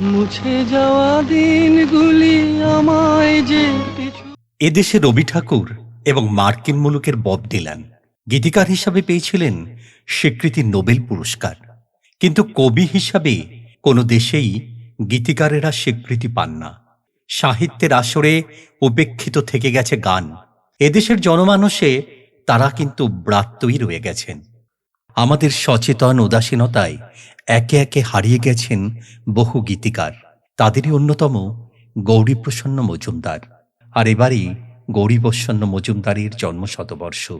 মুছে যাওয়া দিনগুলি আমায় যে এদেশে রবি ঠাকুর এবং মার্কিন মুলুকের বব ডিলান গীতিকার হিসাবে পেয়েছিলেন স্বীকৃতি নোবেল পুরস্কার। কিন্তু কবি হিসাবে কোনো দেশেই গীতিকারেরা স্বীকৃতি পান না। সাহিত্যের আসরে উপেক্ষিত থেকে গেছে গান। এদেশের জনমানসে তারা কিন্তু ব্রাত্যই রয়ে গেছেন। আমাদের সচেতন উদাসীনতায় একে একে হারিয়ে গেছেন বহু গীতিকার। তাদেরই অন্যতম গৌরীপ্রসন্ন মজুমদার। আর এবারই গৌরীপ্রসন্ন মজুমদারের জন্ম শতবর্ষ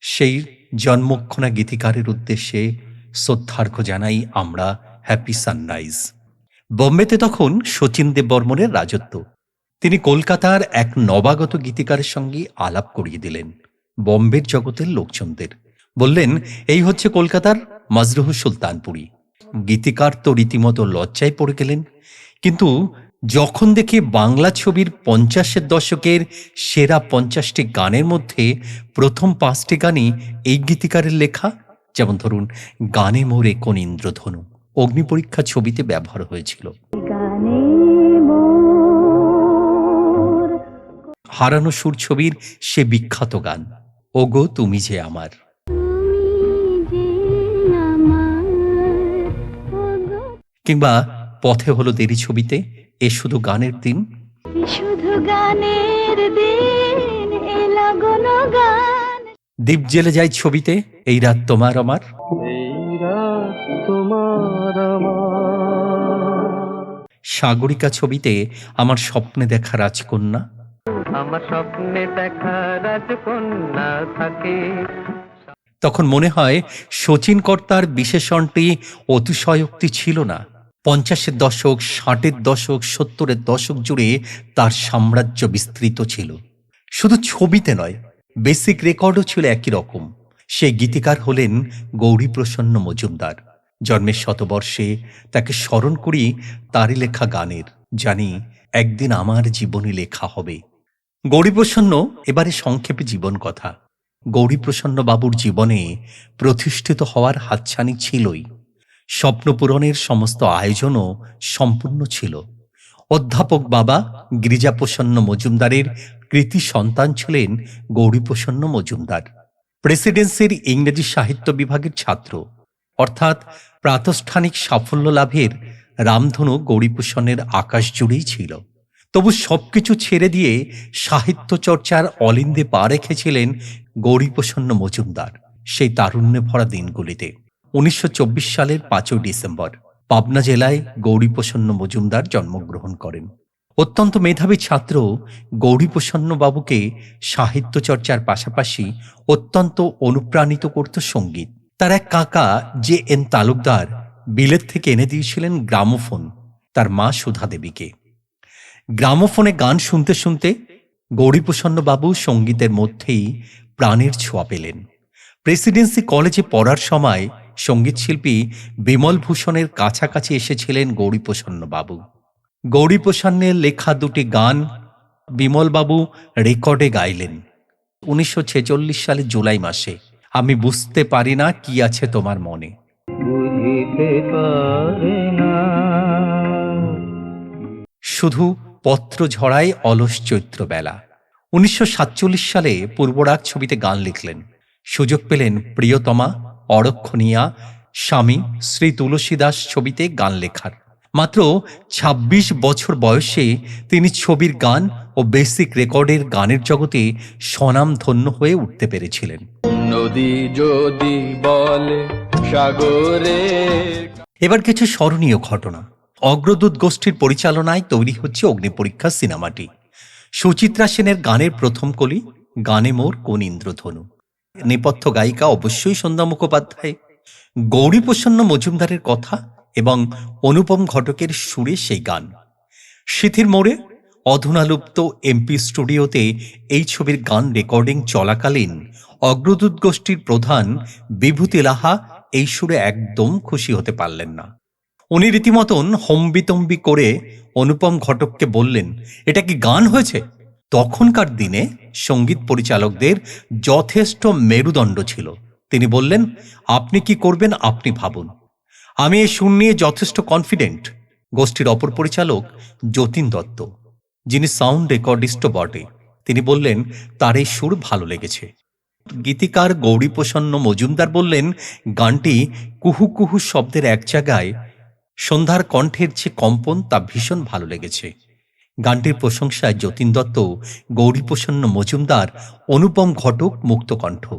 সেই জন্মক্ষণা গীতিকারের উদ্দেশ্যে শ্রদ্ধার্ঘ জানাই আমরা হ্যাপি সানরাইজ বোম্বেতে তখন শচীন দেববর্মনের রাজত্ব। তিনি কলকাতার এক নবাগত গীতিকারের সঙ্গে আলাপ করিয়ে দিলেন। বম্বের জগতের লোকজনদের। বললেন এই হচ্ছে কলকাতার মাজরুহ সুলতানপুরি। গীতিকার তো রীতিমতো লজ্জায় পড়ে গেলেন। কিন্তু যখন দেখি বাংলা ছবির পঞ্চাশের দশকের সেরা পঞ্চাশটি গানের মধ্যে প্রথম পাঁচটি গানই এই গীতিকারের লেখা যেমন ধরুন গানে মোরে কোন ইন্দ্রধনু। অগ্নিপরীক্ষা ছবিতে ব্যবহার হয়েছিল। হারানো সুর ছবির সে বিখ্যাত গান ওগো তুমি যে আমার। কিংবা পথে হলো দেরি ছবিতে এ শুধু গানের দিন। শুধু গানের দিন এ লগন গান। দ্বীপ জেলে যায় ছবিতে এই রাত তোমার আমার। এই রাত তোমার আমার। সাগরিকা ছবিতে আমার স্বপ্নে দেখা রাজকন্যা। আমার স্বপ্নে দেখা রাজকন্যা থাকে। তখন মনে হয় শচীন কর্তার বিশেষণটি অতিশয়োক্তি ছিল না। পঞ্চাশের দশক, ষাটের দশক, সত্তরের দশক জুড়ে তার সাম্রাজ্য বিস্তৃত ছিল। শুধু ছবিতে নয় বেসিক রেকর্ডও ছিল একই রকম। সে গীতিকার হলেন গৌরীপ্রসন্ন মজুমদার। জন্মের শতবর্ষে তাকে স্মরণ করি তারই লেখা গানের, জানি একদিন আমার জীবনে লেখা হবে। গৌরীপ্রসন্ন এবারে সংক্ষেপে জীবন কথা। গৌরীপ্রসন্ন বাবুর জীবনে প্রতিষ্ঠিত হওয়ার হাতছানি ছিলই। স্বপ্ন পূরণের সমস্ত আয়োজনও সম্পূর্ণ ছিল। অধ্যাপক বাবা গিরিজাপ্রসন্ন মজুমদারের কৃতি সন্তান ছিলেন গৌরীপ্রসন্ন মজুমদার। প্রেসিডেন্সির ইংরেজি সাহিত্য বিভাগের ছাত্র। অর্থাৎ প্রাতষ্ঠানিক সাফল্য লাভের রামধনু গৌরীপ্রসন্নের আকাশ জুড়েই ছিল। তবু সবকিছু ছেড়ে দিয়ে সাহিত্য চর্চার অলিন্দে পা রেখেছিলেন গৌরীপ্রসন্ন মজুমদার সেই তারুণ্যে ভরা দিনগুলিতে। উনিশশো চব্বিশ সালের পাঁচই ডিসেম্বর পাবনা জেলায় গৌরীপ্রসন্ন মজুমদার জন্মগ্রহণ করেন। অত্যন্ত মেধাবী ছাত্র গৌরীপ্রসন্ন বাবুকে সাহিত্য চর্চার পাশাপাশি অত্যন্ত অনুপ্রাণিত করত সংগীত। তার এক কাকা যে এন তালুকদার বিলেত থেকে এনে দিয়েছিলেন গ্রামোফোন, তার মা সুধা দেবীকে। গ্রামোফোনে গান শুনতে শুনতে গৌরীপ্রসন্ন বাবু সঙ্গীতের মধ্যেই প্রাণের ছোঁয়া পেলেন। প্রেসিডেন্সি কলেজে পড়ার সময় সঙ্গীতশিল্পী বিমল ভূষণের কাছাকাছি এসেছিলেন গৌরীপ্রসন্ন বাবু। গৌরীপ্রসন্নের লেখা দুটি গান বিমলবাবু রেকর্ডে গাইলেন। উনিশশো ছেচল্লিশ সালে জুলাই মাসে। আমি বুঝতে পারি না কি আছে তোমার মনে। শুধু পত্র ঝড়ায় অলস চৈত্র বেলা। উনিশশো সাতচল্লিশ সালে পূর্বরাগ ছবিতে গান লিখলেন। সুযোগ পেলেন প্রিয়তমা অরক্ষণীয়া স্বামী শ্রী তুলসীদাস ছবিতে গান লেখার। মাত্র ২৬ বছর বয়সে তিনি ছবির গান ও বেসিক রেকর্ডের গানের জগতে স্বনাম ধন্য হয়ে উঠতে পেরেছিলেন। নদী যদি বলে সাগরে এবার কিছু স্মরণীয় ঘটনা। অগ্রদূত গোষ্ঠীর পরিচালনায় তৈরি হচ্ছে অগ্নিপরীক্ষা সিনেমাটি। সুচিত্রা সেনের গানের প্রথম কলি গানে মোর কোন ইন্দ্রধনু। নেপথ্য গায়িকা অবশ্যই সন্ধ্যা মুখোপাধ্যায়। গৌরীপ্রসন্ন মজুমদারের কথা এবং অনুপম ঘটকের সুরে সেই গান। সিথির মোড়ে অধুনালুপ্ত এমপি স্টুডিওতে এই ছবির গান রেকর্ডিং চলাকালীন অগ্রদূত গোষ্ঠীর প্রধান বিভূতি লাহা এই সুরে একদম খুশি হতে পারলেন না। উনি রীতিমতন হম্বিতম্বি করে অনুপম ঘটককে বললেন, এটা কি গান হয়েছে? তখনকার দিনে সংগীত পরিচালকদের যথেষ্ট মেরুদণ্ড ছিল। তিনি বললেন, আপনি কি করবেন আপনি ভাবুন। আমি এই সুর নিয়ে যথেষ্ট কনফিডেন্ট গোষ্ঠীর অপর পরিচালক যতীন দত্ত, যিনি সাউন্ড রেকর্ডিস্টও বটে। তিনি বললেন, তার এই সুর ভালো লেগেছে। গীতিকার গৌরীপ্রসন্ন মজুমদার বললেন, গানটি কুহু কুহু শব্দের এক জায়গায় সন্ধ্যার কণ্ঠের যে কম্পন তা ভীষণ ভালো লেগেছে। গানটির প্রশংসায় যতীন দত্ত, গৌরীপ্রসন্ন মজুমদার, অনুপম ঘটক, মুক্তকণ্ঠ।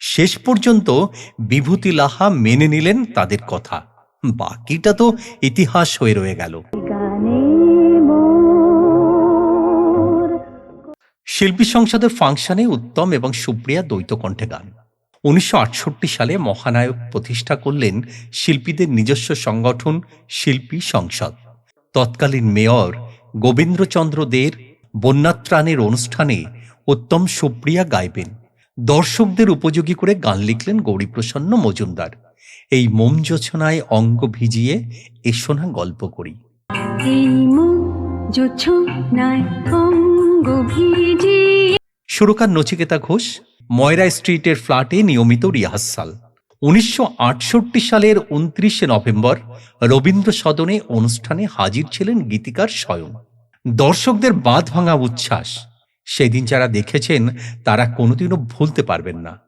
শেষ পর্যন্ত বিভূতি লাহা মেনে নিলেন তাদের কথা। বাকিটা তো ইতিহাস হয়ে রয়ে গেল। শিল্পী সংসদের ফাংশনে উত্তম এবং সুপ্রিয়া দ্বৈত কণ্ঠে গান। উনিশশো আটষট্টি সালে মহানায়ক প্রতিষ্ঠা করলেন শিল্পীদের নিজস্ব সংগঠন শিল্পী সংসদ। তৎকালীন মেয়র গোবিন্দ্রচন্দ্র দের বন্যাত্রাণের অনুষ্ঠানে উত্তম সুপ্রিয়া গাইবেন। দর্শকদের উপযোগী করে গান লিখলেন গৌরীপ্রসন্ন মজুমদার। এই মোম যোছনায় অঙ্গ ভিজিয়ে এসো না গল্প করি। সুরকার নচিকেতা ঘোষ ময়রা স্ট্রিটের ফ্ল্যাটে নিয়মিত রিহার্সাল। উনিশশো আটষট্টি সালের উনত্রিশে নভেম্বর রবীন্দ্র সদনে অনুষ্ঠানে হাজির ছিলেন গীতিকার স্বয়ং। দর্শকদের বাঁধ ভাঙা উচ্ছ্বাস। সেদিন যারা দেখেছেন, তারা কোনোদিনও ভুলতে পারবেন না।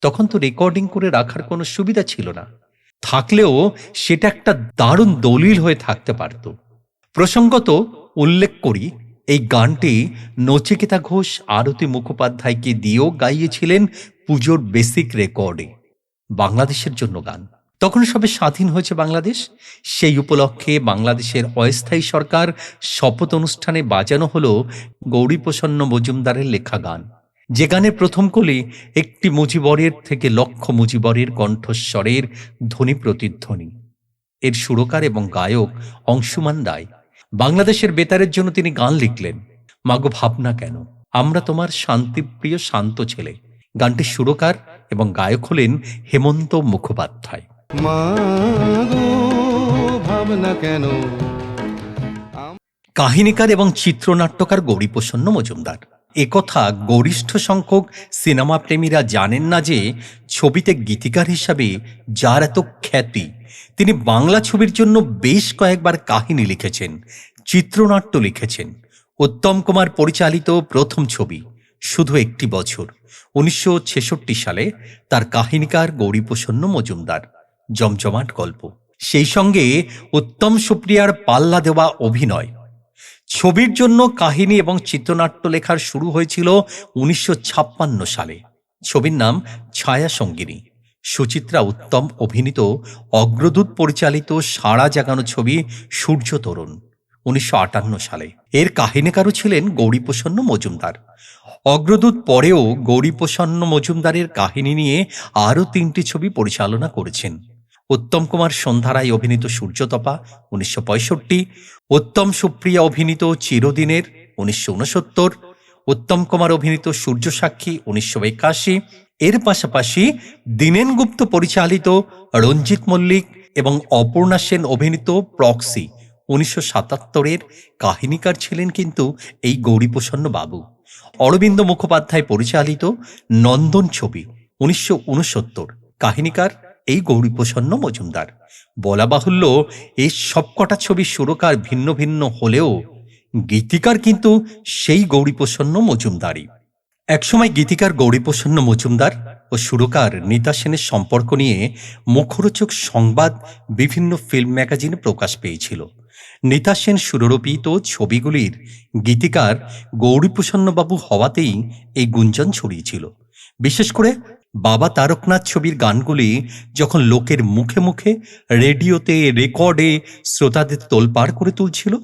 তখন তো রেকর্ডিং করে রাখার কোনো সুবিধা ছিল না। থাকলেও সেটা একটা দারুণ দলিল হয়ে থাকতে পারত। প্রসঙ্গত উল্লেখ করি, এই গানটি নচিকেতা ঘোষ, আরতি মুখোপাধ্যায়কে দিয়েও গাইয়েছিলেন পুজোর বেসিক রেকর্ডে। বাংলাদেশের জন্য গান। তখন সবে স্বাধীন হয়েছে বাংলাদেশ। সেই উপলক্ষে বাংলাদেশের অস্থায়ী সরকার শপথ অনুষ্ঠানে বাজানো হলো গৌরীপ্রসন্ন মজুমদারের লেখা গান। যে গানের প্রথম কলি একটি মুজিবরের থেকে লক্ষ মুজিবরের কণ্ঠস্বরের ধ্বনি প্রতিধ্বনি। এর সুরকার এবং গায়ক অংশুমান রায়। বাংলাদেশের বেতারের জন্য তিনি গান লিখলেন। মাগো ভাবনা কেন? আমরা তোমার শান্তিপ্রিয় শান্ত ছেলে। গানটির সুরকার এবং গায়ক হলেন হেমন্ত মুখোপাধ্যায়। ভাবনা কেন? কাহিনীকার এবং চিত্রনাট্যকার গৌরীপ্রসন্ন মজুমদার। একথা গরিষ্ঠ সংখ্যক সিনেমা প্রেমীরা জানেন না যে ছবিতে গীতিকার হিসাবে যার এত খ্যাতি। তিনি বাংলা ছবির জন্য বেশ কয়েকবার কাহিনী লিখেছেন চিত্রনাট্য লিখেছেন। উত্তম কুমার পরিচালিত প্রথম ছবি। শুধু একটি বছর। উনিশশো ছেষট্টি সালে তার কাহিনীকার গৌরীপ্রসন্ন মজুমদার। জমজমাট গল্প। সেই সঙ্গে উত্তম সুপ্রিয়ার পাল্লা দেওয়া অভিনয়। ছবির জন্য কাহিনী এবং চিত্রনাট্য লেখার শুরু হয়েছিল উনিশশো ছাপ্পান্ন সালে। ছবির নাম ছায়া সঙ্গিনী। সুচিত্রা উত্তম অভিনীত অগ্রদূত পরিচালিত সাড়া জাগানো ছবি সূর্য তরুণ, উনিশশো আটান্ন সালে। এর কাহিনীকারও ছিলেন গৌরীপ্রসন্ন মজুমদার। অগ্রদূত পরেও গৌরীপ্রসন্ন মজুমদারের কাহিনী নিয়ে আরও তিনটি ছবি পরিচালনা করেছেন। উত্তম কুমার সন্ধ্যারায় অভিনীত সূর্যতপা উনিশশো পঁয়ষট্টি, উত্তম সুপ্রিয়া অভিনীত চিরদিনের উনিশশো উনসত্তর উত্তম কুমার অভিনীত সূর্য সাক্ষী উনিশশো একাশি, এর পাশাপাশি দীনেন গুপ্ত পরিচালিত রঞ্জিত মল্লিক এবং অপর্ণা সেন অভিনীত প্রক্সি উনিশশো সাতাত্তরের কাহিনীকার ছিলেন কিন্তু এই গৌরীপ্রসন্ন বাবু। অরবিন্দ মুখোপাধ্যায় পরিচালিত নন্দন ছবি উনিশশো উনসত্তর। কাহিনীকার এই গৌরীপ্রসন্ন মজুমদার। বলা বাহুল্য, এই সবকটা ছবির সুরকার ভিন্ন ভিন্ন হলেও গীতিকার কিন্তু সেই গৌরীপ্রসন্ন মজুমদারই। একসময় গীতিকার গৌরীপ্রসন্ন মজুমদার ও সুরকার নিতা সেনের সম্পর্ক নিয়ে মুখরোচক সংবাদ বিভিন্ন ফিল্ম ম্যাগাজিনে প্রকাশ পেয়েছিল। নিতা সেন সুররোপিত ছবিগুলির গীতিকার গৌরীপ্রসন্নবাবু হওয়াতেই এই গুঞ্জন ছড়িয়েছিল। বিশেষ করে বাবা তারকনাথ ছবির গানগুলি যখন লোকের মুখে মুখে রেডিওতে, রেকর্ডে শ্রোতাদের তোলপাড় করে তুলছিল,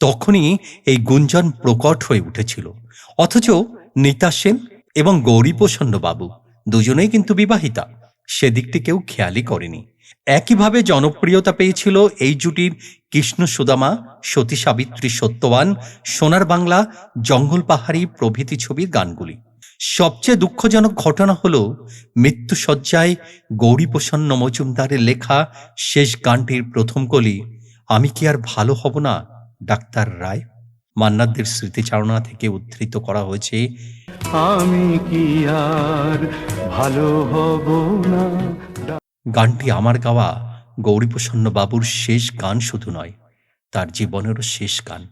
তখনই এই গুঞ্জন প্রকট হয়ে উঠেছিল। অথচ নিতা সেন এবং গৌরীপ্রসন্ন বাবু দুজনেই কিন্তু বিবাহিতা, সেদিকটি কেউ খেয়ালই করেনি। একইভাবে জনপ্রিয়তা পেয়েছিল এই জুটির কৃষ্ণ সুদামা সতী সাবিত্রী সত্যবান, সোনার বাংলা, জঙ্গল পাহাড়ি প্রভৃতি ছবির গানগুলি। সবচেয়ে দুঃখজনক ঘটনা হল মৃত্যুসজ্জায় গৌরীপ্রসন্ন মজুমদারের লেখা শেষ গানটির প্রথম কলি, আমি কি আর ভালো হব না? ডাক্তার রায়। মান্নাদের স্মৃতিচারণা থেকে উদ্ধৃত করা হয়েছে, আমি কি আর ভালো হব না? গানটি আমার গাওয়া গৌরীপ্রসন্ন বাবুর শেষ গান শুধু নয়, তার জীবনেরও শেষ গান।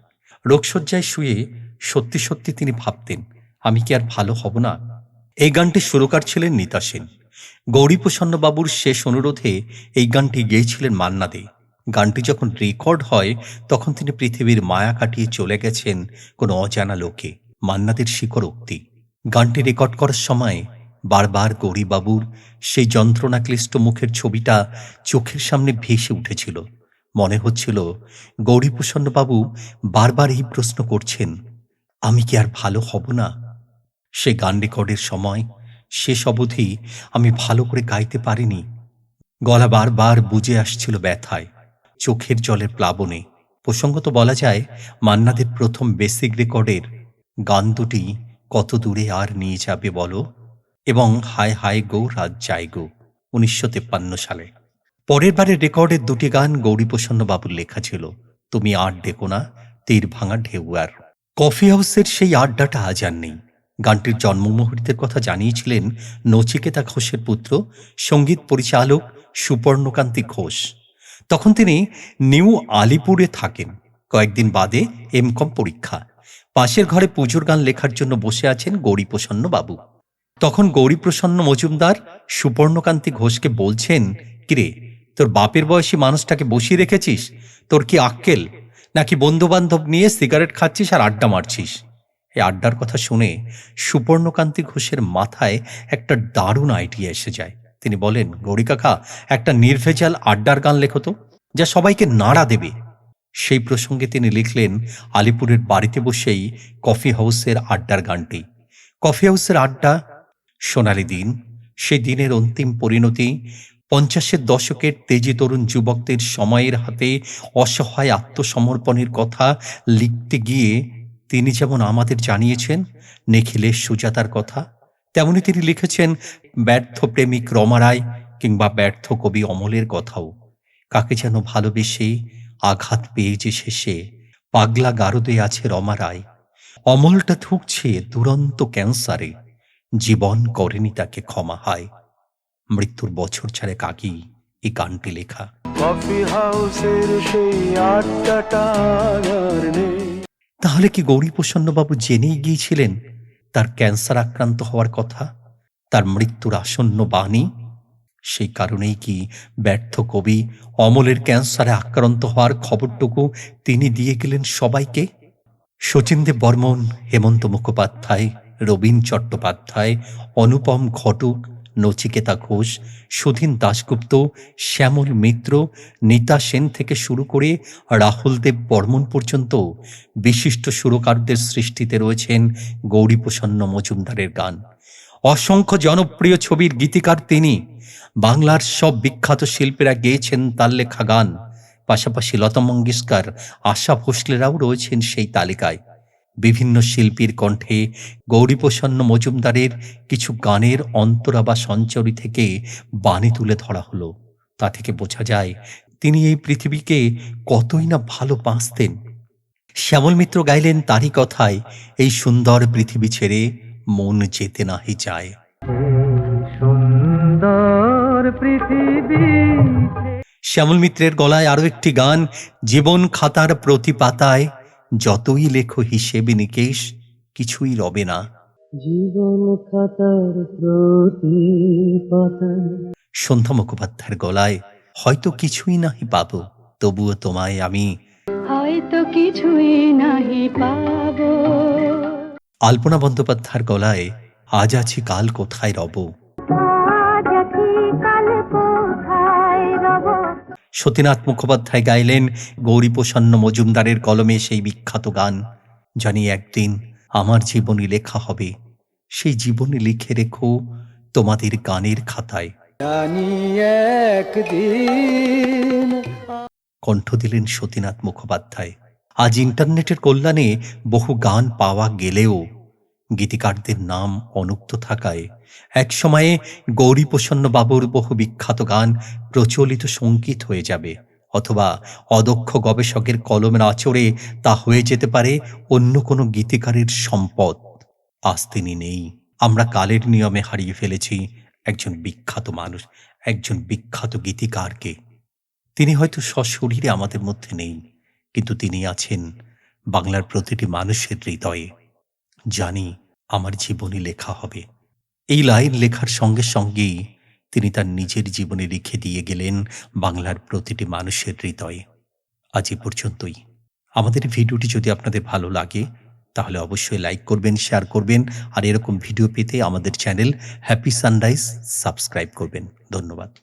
রোগশয্যায় শুয়ে সত্যি সত্যি তিনি ভাবতেন, আমি কি আর ভালো হব না? এই গানটি সুরকার ছিলেন নিতা সেন। গৌরীপ্রসন্নবাবুর শেষ অনুরোধে এই গানটি গেয়েছিলেন মান্না দে। গানটি যখন রেকর্ড হয়, তখন তিনি পৃথিবীর মায়া কাটিয়ে চলে গেছেন কোনো অজানা লোকে, মান্নাদের স্বীকারোক্তি গানটি রেকর্ড করার সময় বারবার গৌরীবাবুর সেই যন্ত্রণাক্লিষ্ট মুখের ছবিটা চোখের সামনে ভেসে উঠেছিল। মনে হচ্ছিল, গৌরীপ্রসন্নবাবু বারবার এই প্রশ্ন করছেন, আমি কি আর ভালো হব না? সে গান রেকর্ডের সময় শেষ অবধি আমি ভালো করে গাইতে পারিনি। গলা বারবার বুঝে আসছিল ব্যথায়, চোখের জলের প্লাবনে। প্রসঙ্গত বলা যায়, মান্নাদের প্রথম বেসিক রেকর্ডের গান দুটি কত দূরে আর নিয়ে যাবে বলো? এবং হায় হায় গো রাত যায় গো, উনিশশো তেপ্পান্ন সালে। পরের বারের রেকর্ডের দুটি গান গৌরীপ্রসন্ন বাবুর লেখা ছিল, তুমি আর ডেকো না, তীর ভাঙা ঢেউ আর। কফি হাউসের সেই আড্ডাটা আজ আর নেই। গানটির জন্ম মুহূর্তের কথা জানিয়েছিলেন নচিকেতা ঘোষের পুত্র, সংগীত পরিচালক সুপর্ণকান্তি ঘোষ। তখন তিনি নিউ আলিপুরে থাকেন। কয়েকদিন বাদে এমকম পরীক্ষা। পাশের ঘরে পুজোর গান লেখার জন্য বসে আছেন গৌরীপ্রসন্ন বাবু। তখন গৌরীপ্রসন্ন মজুমদার সুপর্ণকান্তি ঘোষকে বলছেন, কিরে, তোর বাপের বয়সী মানুষটাকে বসিয়ে রেখেছিস? তোর কি আক্কেল? নাকি বন্ধু বান্ধব নিয়ে সিগারেট খাচ্ছিস আর আড্ডা মারছিস? এই আড্ডার কথা শুনে সুপর্ণকান্তি ঘোষের মাথায় একটা দারুণ আইডিয়া এসে যায়। তিনি বলেন, গৌরী কাকা, একটা নির্ভেজাল আড্ডার গান লেখো তো, যা সবাইকে নাড়া দেবে। সেই প্রসঙ্গে তিনি লিখলেন, আলিপুরের বাড়িতে বসেই কফি হাউসের আড্ডার গানটি। কফি হাউসের আড্ডা সোনালি দিন সেই দিনের অন্তিম পরিণতি, পঞ্চাশের দশকের তেজি তরুণ যুবকদের সময়ের হাতে অসহায় আত্মসমর্পণের কথা লিখতে গিয়ে তিনি যেমন আমাদের জানিয়েছেন নিখিলেশ সুজাতার কথা, তেমনি তিনি লিখেছেন, ব্যর্থ প্রেমিক রমা রায় কিংবা ব্যর্থ কবি অমলের কথাও। কাকে যেন ভালোবেসে আঘাত পেয়ে যে শেষে, পাগলা গারদে আছে রমা রায়। অমলটা থুকছে দুরন্ত ক্যান্সারে। জীবন করেনি তাকে ক্ষমা হয়। মৃত্যুর বছর ছাড়েক আগেই এই গানটি লেখা। কফি হাউসের সেই তাহলে কি গৌরীপ্রসন্নবাবু জেনেই গিয়েছিলেন তার ক্যান্সার আক্রান্ত হওয়ার কথা? তার মৃত্যুর আসন্ন বাণী? সেই কারণেই কি ব্যর্থ কবি অমলের ক্যান্সারে আক্রান্ত হওয়ার খবরটুকু তিনি দিয়ে গেলেন সবাইকে? শচীনদেব বর্মন হেমন্ত মুখোপাধ্যায় রবীন চট্টোপাধ্যায়, অনুপম ঘটক, নচিকেতা ঘোষ, সুধীন দাশগুপ্ত, শ্যামল মিত্র, নিতা সেন থেকে শুরু করে রাহুল দেব বর্মন পর্যন্ত বিশিষ্ট সুরকারদের সৃষ্টিতে রয়েছেন গৌরীপ্রসন্ন মজুমদারের গান। অসংখ্য জনপ্রিয় ছবির গীতিকার তিনি। বাংলার সব বিখ্যাত শিল্পীরা গেয়েছেন তার লেখা গান। পাশাপাশি লতা মঙ্গেশকর, আশা ভোসলেরাও রয়েছেন সেই তালিকায়। বিভিন্ন শিল্পীর কণ্ঠে গৌরীপ্রসন্ন মজুমদারের কিছু গানের অন্তরা বা সঞ্চরি থেকে বাণী তুলে ধরা হলো। তা থেকে বোঝা যায় তিনি এই পৃথিবীকে কতই না ভালো বাঁচতেন। শ্যামল মিত্র গাইলেন তারই কথায় এই সুন্দর পৃথিবী ছেড়ে মন যেতে নাহি সুন্দর পৃথিবী শ্যামল মিত্রের গলায় আরও একটি গান জীবন খাতার প্রতি পাতায় যতই লেখো হিসেবে নিকেশ কিছুই রবে না। জীবন খাতার প্রতি পাতায় সন্ধ্যা মুখোপাধ্যায়ের গলায় হয়তো কিছুই নাহি পাবো তবুও তোমায় আমি হয়তো কিছুই নাহি পাব। আলপনা বন্দ্যোপাধ্যায়ের গলায় আজ আছি কাল কোথায় রব? সতীনাথ মুখোপাধ্যায় গাইলেন গৌরীপ্রসন্ন মজুমদারের কলমে সেই বিখ্যাত গান। জানি একদিন আমার জীবনী লেখা হবে। সেই জীবনী লিখে রেখো তোমাদের গানের খাতায়। কণ্ঠ দিলেন সতীনাথ মুখোপাধ্যায়। আজ ইন্টারনেটের কল্যাণে বহু গান পাওয়া গেলেও গীতিকারদের নাম অনুক্ত থাকায় একসময়ে গৌরীপ্রসন্ন বাবুর বহু বিখ্যাত গান প্রচলিত সংগীত হয়ে যাবে অথবা অদক্ষ গবেষকের কলমের আচরে তা হয়ে যেতে পারে অন্য কোনো গীতিকারের সম্পদ। আজ তিনি নেই। আমরা কালের নিয়মে হারিয়ে ফেলেছি একজন বিখ্যাত মানুষ, একজন বিখ্যাত গীতিকারকে। তিনি হয়তো সশরীরে আমাদের মধ্যে নেই, কিন্তু তিনি আছেন বাংলার প্রতিটি মানুষের হৃদয়ে। জানি আমার জীবনী লেখা হবে। এই লাইন লেখার সঙ্গে সঙ্গেই তিনি তার নিজের জীবনে লিখে দিয়ে গেলেন বাংলার প্রতিটি মানুষের হৃদয়ে। আজ এ পর্যন্তই। আমাদের ভিডিওটি যদি আপনাদের ভালো লাগে, তাহলে অবশ্যই লাইক করবেন, শেয়ার করবেন, আর এরকম ভিডিও পেতে আমাদের চ্যানেল হ্যাপি সানরাইজ সাবস্ক্রাইব করবেন। ধন্যবাদ।